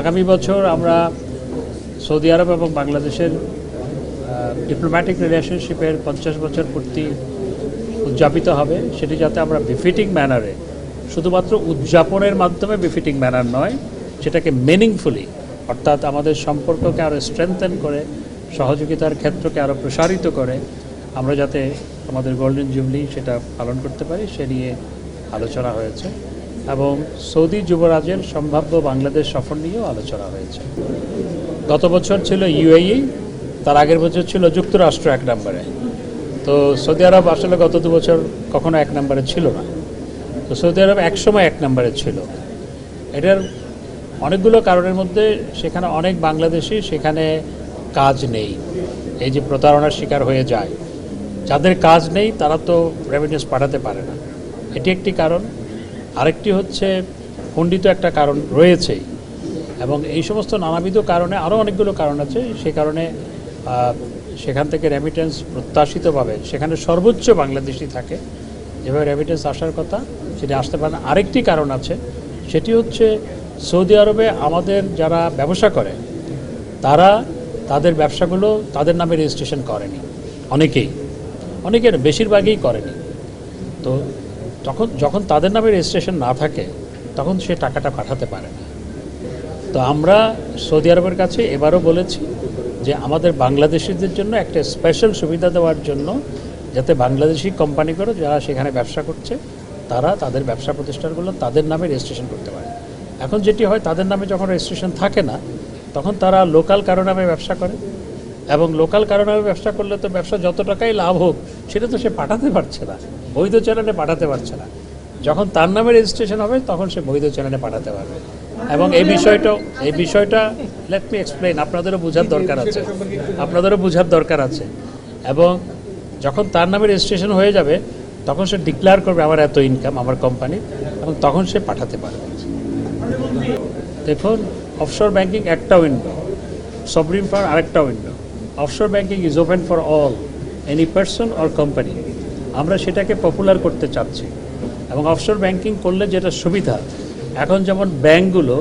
আগামী বছর আমরা সৌদি আরব এবং বাংলাদেশের ডিপ্লোম্যাটিক রিলেশনশিপের পঞ্চাশ বছর পূর্তি উদযাপিত হবে। সেটি যাতে আমরা বিফিটিং ম্যানারে শুধুমাত্র উদযাপনের মাধ্যমে বিফিটিং ম্যানার নয়, সেটাকে মিনিংফুলি অর্থাৎ আমাদের সম্পর্ককে আরও স্ট্রেংথেন করে, সহযোগিতার ক্ষেত্রকে আরও প্রসারিত করে, আমরা যাতে আমাদের গোল্ডেন জুবলি সেটা পালন করতে পারি, সে নিয়ে আলোচনা হয়েছে। এবং সৌদি যুবরাজের সম্ভাব্য বাংলাদেশ সফর নিয়েও আলোচনা হয়েছে। গত বছর ছিল ইউএই, তার আগের বছর ছিল যুক্তরাষ্ট্র এক নম্বরে। তো সৌদি আরব আসলে গত দু বছর কখনো এক নম্বরে ছিল না। তো সৌদি আরব একসময় এক নম্বরে ছিল। এটার অনেকগুলো কারণের মধ্যে সেখানে অনেক বাংলাদেশি সেখানে কাজ নেই। এই যে প্রতারণার শিকার হয়ে যায়। যাদের কাজ নেই, তারা তো রেভিনিউস পাঠাতে পারে না। এটি একটি কারণ। আরেকটি হচ্ছে খণ্ডিত একটা কারণ রয়েছেই। এবং এই সমস্ত নানাবিধ কারণে আরও অনেকগুলো কারণ আছে। সে কারণে সেখান থেকে রেমিটেন্স প্রত্যাশিতভাবে, সেখানে সর্বোচ্চ বাংলাদেশি থাকে। যেভাবে রেমিটেন্স আসার কথা, সেটি আসতে পারে আরেকটি কারণ আছে, সেটি হচ্ছে সৌদি আরবে আমাদের যারা ব্যবসা করে, তারা তাদের ব্যবসাগুলো তাদের নামে রেজিস্ট্রেশন করেনি। অনেকেই। অনেকের বেশিরভাগই করেনি। তো তখন যখন তাদের নামে রেজিস্ট্রেশন না থাকে, তখন সে টাকাটা পাঠাতে পারে না। তো আমরা সৌদি আরবের কাছে এবারও বলেছি যে আমাদের বাংলাদেশিদের জন্য একটা স্পেশাল সুবিধা দেওয়ার জন্য যাতে বাংলাদেশি কোম্পানিগুলো যারা সেখানে ব্যবসা করছে, তারা তাদের ব্যবসা প্রতিষ্ঠানগুলো তাদের নামে রেজিস্ট্রেশন করতে পারে। এখন যেটি হয়, তাদের নামে যখন রেজিস্ট্রেশন থাকে না, তখন তারা লোকাল কারও নামে ব্যবসা করে। এবং লোকাল কারও নামে ব্যবসা করলে তো ব্যবসা যত টাকাই লাভ হোক সেটা তো সে পাঠাতে পারছে না। বৈধ চ্যানেলে পাঠাতে পারছে না। যখন তার নামে রেজিস্ট্রেশন হবে, তখন সে বৈধ চ্যানেলে পাঠাতে পারবে। এবং এই বিষয়টা এই বিষয়টা লেট মি এক্সপ্লেন আপনাদেরও বোঝার দরকার আছে। আপনাদেরও বোঝার দরকার আছে। এবং যখন তার নামে রেজিস্ট্রেশন হয়ে যাবে, তখন সে ডিক্লেয়ার করবে, আমার এত ইনকাম আমার কোম্পানি এবং তখন সে পাঠাতে পারবে। দেখুন অফশোর ব্যাংকিং একটা উইন্ডো সবরিন ফার আরেকটা window offshore banking is open for all any person or company আমরা সেটাকে পপুলার করতে চাচ্ছি। এবং অফশোর ব্যাংকিং করলে যেটা সুবিধা, এখন যেমন ব্যাংকগুলো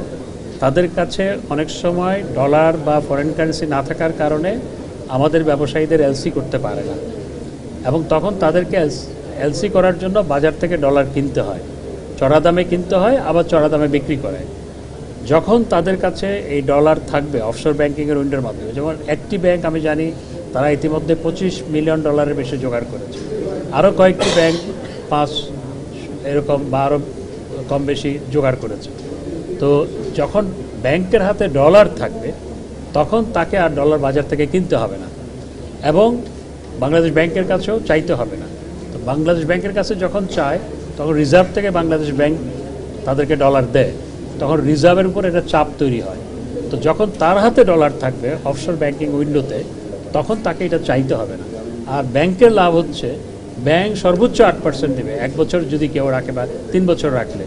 তাদের কাছে অনেক সময় ডলার বা ফরেন কারেন্সি না থাকার কারণে আমাদের ব্যবসায়ীদের এলসি করতে পারে না। এবং তখন তাদেরকে এলসি করার জন্য বাজার থেকে ডলার কিনতে হয়। চড়া দামে কিনতে হয়, আবার চড়া দামে বিক্রি করে। যখন তাদের কাছে এই ডলার থাকবে অফশোর ব্যাংকিংয়ের উইন্ডোর মাধ্যমে, যেমন একটি ব্যাংক আমি জানি তারা ইতিমধ্যে পঁচিশ মিলিয়ন ডলারের বেশি জোগাড় করেছে। আরও কয়েকটি ব্যাংক পাঁচ এরকম বা আরও কম বেশি জোগাড় করেছে। তো যখন ব্যাংকের হাতে ডলার থাকবে, তখন তাকে আর ডলার বাজার থেকে কিনতে হবে না। এবং বাংলাদেশ ব্যাংকের কাছেও চাইতে হবে না। তো বাংলাদেশ ব্যাংকের কাছে যখন চায়, তখন রিজার্ভ থেকে বাংলাদেশ ব্যাংক তাদেরকে ডলার দেয়। তখন রিজার্ভের উপর একটা চাপ তৈরি হয়। তো যখন তার হাতে ডলার থাকবে, অফশোর ব্যাংকিং উইন্ডোতে তখন তাকে এটা চাইতে হবে না। আর ব্যাংকের লাভ হচ্ছে, ব্যাংক সর্বোচ্চ আট পার্সেন্ট দেবে। এক বছর যদি কেউ রাখে বা তিন বছর রাখলে,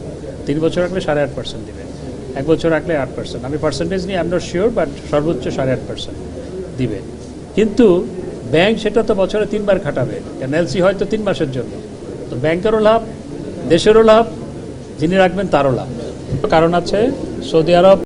তিন বছর রাখলে সাড়ে আট পার্সেন্ট দেবে। এক বছর রাখলে আট পার্সেন্ট আমি পার্সেন্টেজ নিয়ে আই নট শিওর বাট সর্বোচ্চ সাড়ে আট পার্সেন্ট দিবে। কিন্তু ব্যাংক সেটা তো বছরে তিনবার খাটাবে। কেন? এলসি হয়তো তিন মাসের জন্য। তো ব্যাংকেরও লাভ, দেশেরও লাভ, যিনি রাখবেন তারও লাভ। কারণ আছে সৌদি আরব